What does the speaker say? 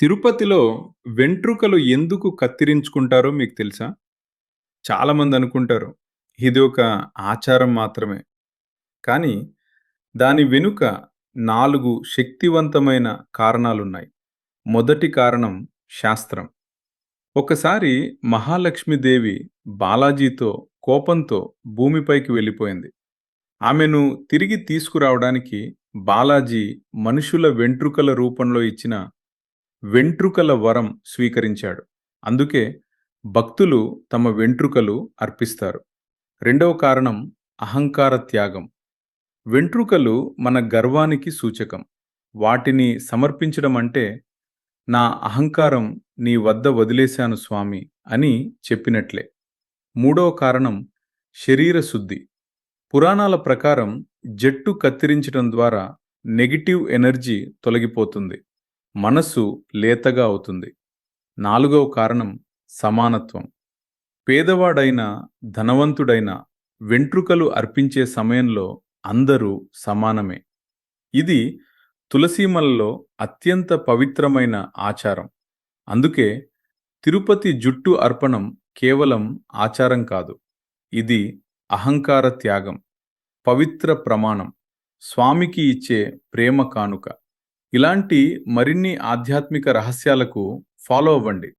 తిరుపతిలో వెంట్రుకలు ఎందుకు కత్తిరించుకుంటారో మీకు తెలుసా? చాలామంది అనుకుంటారు. ఇది ఒక ఆచారం మాత్రమే. కానీ దాని వెనుక 4 శక్తివంతమైన కారణాలున్నాయి. మొదటి కారణం శాస్త్రం. ఒకసారి మహాలక్ష్మీదేవి బాలాజీతో కోపంతో భూమిపైకి వెళ్ళిపోయింది. ఆమెను తిరిగి తీసుకురావడానికి బాలాజీ మనుషుల వెంట్రుకల రూపంలో ఇచ్చిన వెంట్రుకల వరం స్వీకరించాడు. అందుకే భక్తులు తమ వెంట్రుకలు అర్పిస్తారు. రెండవ కారణం అహంకార త్యాగం. వెంట్రుకలు మన గర్వానికి సూచకం. వాటిని సమర్పించడం అంటే నా అహంకారం నీ వద్ద వదిలేశాను స్వామి అని చెప్పినట్లే. మూడవ కారణం శరీర శుద్ధి. పురాణాల ప్రకారం జట్టు కత్తిరించడం ద్వారా నెగిటివ్ ఎనర్జీ తొలగిపోతుంది. మనసు లేతగా అవుతుంది. నాలుగవ కారణం సమానత్వం. పేదవాడైనా, ధనవంతుడైనా వెంట్రుకలు అర్పించే సమయంలో అందరూ సమానమే. ఇది తులసీమలలో అత్యంత పవిత్రమైన ఆచారం. అందుకే తిరుపతి జుట్టు అర్పణం కేవలం ఆచారం కాదు. ఇది అహంకార త్యాగం. పవిత్ర ప్రమాణం. స్వామికి ఇచ్చే ప్రేమ కానుక. ఇలాంటి మరిన్ని ఆధ్యాత్మిక రహస్యాలకు ఫాలో అవ్వండి.